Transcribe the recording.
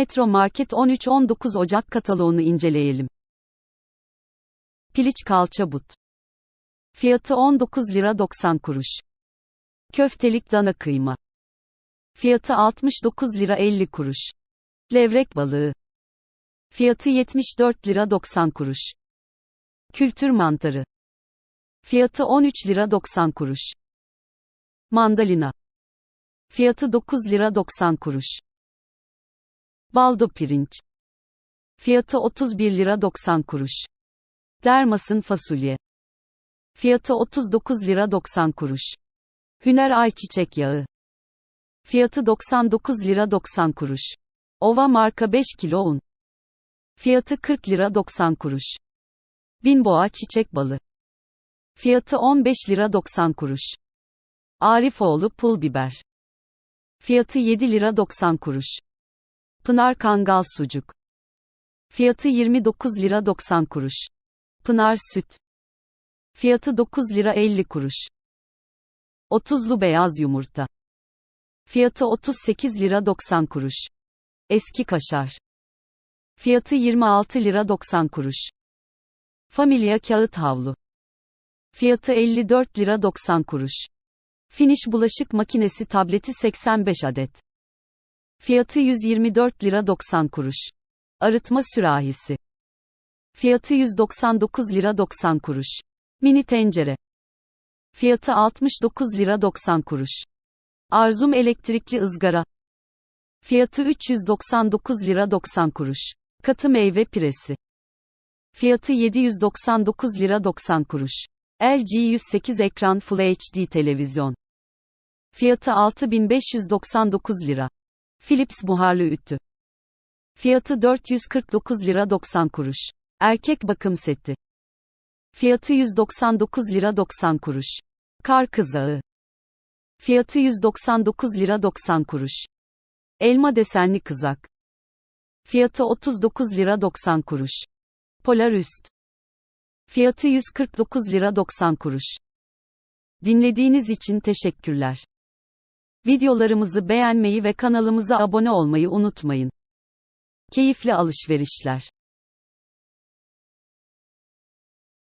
Metro Market 13-19 Ocak kataloğunu inceleyelim. Piliç kalça but. Fiyatı 19 lira 90 kuruş. Köftelik dana kıyma. Fiyatı 69 lira 50 kuruş. Levrek balığı. Fiyatı 74 lira 90 kuruş. Kültür mantarı. Fiyatı 13 lira 90 kuruş. Mandalina. Fiyatı 9 lira 90 kuruş. Baldo pirinç. Fiyatı 31 lira 90 kuruş. Dermasın fasulye. Fiyatı 39 lira 90 kuruş. Hüner ayçiçek yağı. Fiyatı 99 lira 90 kuruş. Ova marka 5 kilo un. Fiyatı 40 lira 90 kuruş. Binboğa çiçek balı. Fiyatı 15 lira 90 kuruş. Arifoğlu pul biber. Fiyatı 7 lira 90 kuruş. Pınar Kangal sucuk. Fiyatı 29 lira 90 kuruş. Pınar süt. Fiyatı 9 lira 50 kuruş. 30'lu beyaz yumurta. Fiyatı 38 lira 90 kuruş. Eski kaşar. Fiyatı 26 lira 90 kuruş. Familia kağıt havlu. Fiyatı 54 lira 90 kuruş. Finish bulaşık makinesi tableti 85 adet. Fiyatı 124 lira 90 kuruş. Arıtma sürahisi. Fiyatı 199 lira 90 kuruş. Mini tencere. Fiyatı 69 lira 90 kuruş. Arzum elektrikli ızgara. Fiyatı 399 lira 90 kuruş. Katı meyve piresi. Fiyatı 799 lira 90 kuruş. LG 108 ekran Full HD televizyon. Fiyatı 6599 lira. Philips buharlı ütü. Fiyatı 449 lira 90 kuruş. Erkek bakım seti. Fiyatı 199 lira 90 kuruş. Kar kızağı. Fiyatı 199 lira 90 kuruş. Elma desenli kızak. Fiyatı 39 lira 90 kuruş. Polar üst. Fiyatı 149 lira 90 kuruş. Dinlediğiniz için teşekkürler. Videolarımızı beğenmeyi ve kanalımıza abone olmayı unutmayın. Keyifli alışverişler.